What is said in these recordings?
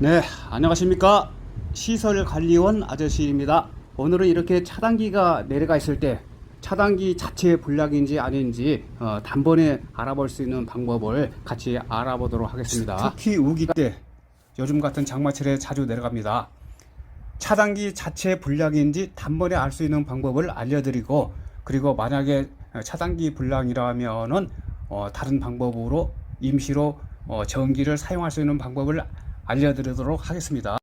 네, 안녕하십니까. 시설관리원 아저씨입니다. 오늘은 이렇게 차단기가 내려가 있을 때 차단기 자체 불량인지 아닌지 어, 단번에 알아볼 수 있는 방법을 같이 알아보도록 하겠습니다. 특히 우기 때 요즘 같은 장마철에 자주 내려갑니다. 차단기 자체 불량인지 단번에 알 수 있는 방법을 알려드리고 그리고 만약에 차단기 불량이라면은 어, 다른 방법으로 임시로 어, 전기를 사용할 수 있는 방법을 알려드리도록 하겠습니다.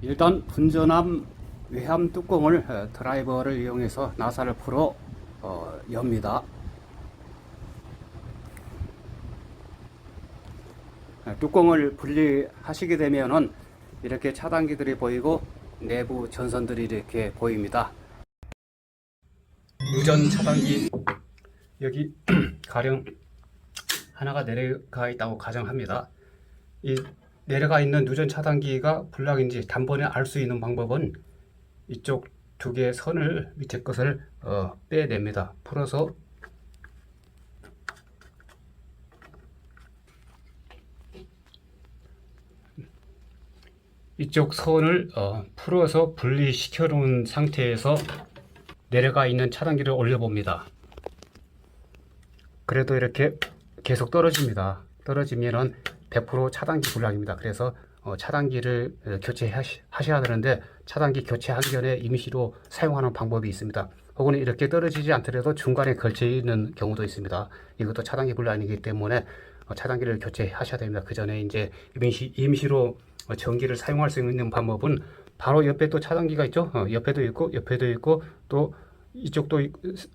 일단 분전함 외함 뚜껑을 어, 드라이버를 이용해서 나사를 풀어 어, 엽니다. 어, 뚜껑을 분리하시게 되면은 이렇게 차단기들이 보이고 내부 전선들이 이렇게 보입니다. 무전 차단기 여기 가령 하나가 내려가 있다고 가정합니다. 이 내려가 있는 누전 차단기가 불량인지 단번에 알 수 있는 방법은 이쪽 두 개의 선을 밑에 것을 어, 빼냅니다. 풀어서 이쪽 선을 어, 풀어서 분리시켜 놓은 상태에서 내려가 있는 차단기를 올려봅니다. 그래도 이렇게 계속 떨어집니다. 떨어지면은 100% 차단기 불량입니다. 그래서 어, 차단기를 어, 교체하셔야 되는데 차단기 교체하기 전에 임시로 사용하는 방법이 있습니다. 혹은 이렇게 떨어지지 않더라도 중간에 걸쳐 있는 경우도 있습니다. 이것도 차단기 불량이기 때문에 어, 차단기를 교체하셔야 됩니다. 그 전에 이제 임시, 임시로 어, 전기를 사용할 수 있는 방법은 바로 옆에 또 차단기가 있죠. 어, 옆에도 있고 옆에도 있고 또 이쪽도 있-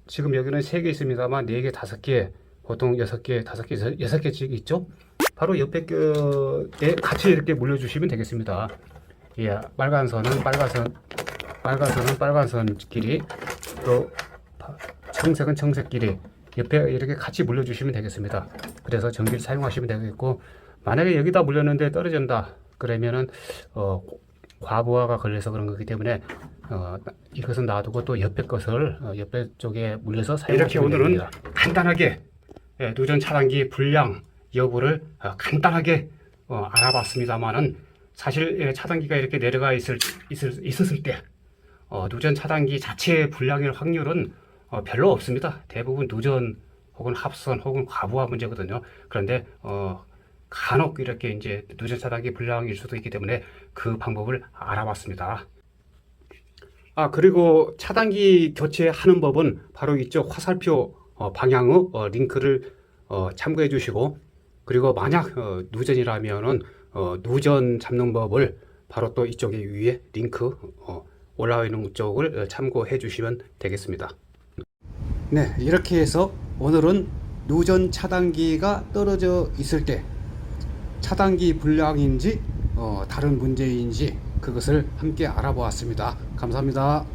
지금 여기는 세 개 있습니다만 네 개, 다섯 개, 보통 여섯 개, 다섯 개, 여섯 개씩 있죠. 바로 옆에 껴에 같이 이렇게 물려주시면 되겠습니다. 예, 빨간 선은 빨간 선, 빨간 선은 빨간 선 길이, 또 파- 청색은 청색 길이 옆에 이렇게 같이 물려주시면 되겠습니다. 그래서 전기를 사용하시면 되겠고, 만약에 여기다 물렸는데 떨어진다 그러면은 어, 과부하가 걸려서 그런 거기 때문에 어, 이것은 놔두고 또 옆에 것을 어, 옆에 쪽에 물려서 사용하시면 이렇게 오늘은 됩니다. 간단하게 예, 누전 차단기 불량 여부를 어, 간단하게 어, 알아봤습니다만은 사실 예, 차단기가 이렇게 내려가 있을, 있을 있었을 때 어, 누전 차단기 자체의 불량일 확률은 어, 별로 없습니다. 대부분 누전 혹은 합선 혹은 과부하 문제거든요. 그런데 어, 간혹 이렇게 이제 누전 차단기 불량일 수도 있기 때문에 그 방법을 알아봤습니다. 아 그리고 차단기 교체하는 법은 바로 이쪽 화살표 어, 방향의 어, 링크를 어, 참고해 주시고 그리고 만약 어, 누전이라면은 어, 누전 잡는 법을 바로 또 이쪽에 위에 링크 어, 올라와 있는 쪽을 어, 참고해 주시면 되겠습니다. 네 이렇게 해서 오늘은 누전 차단기가 떨어져 있을 때 차단기 불량인지 어, 다른 문제인지 그것을 함께 알아보았습니다. 감사합니다.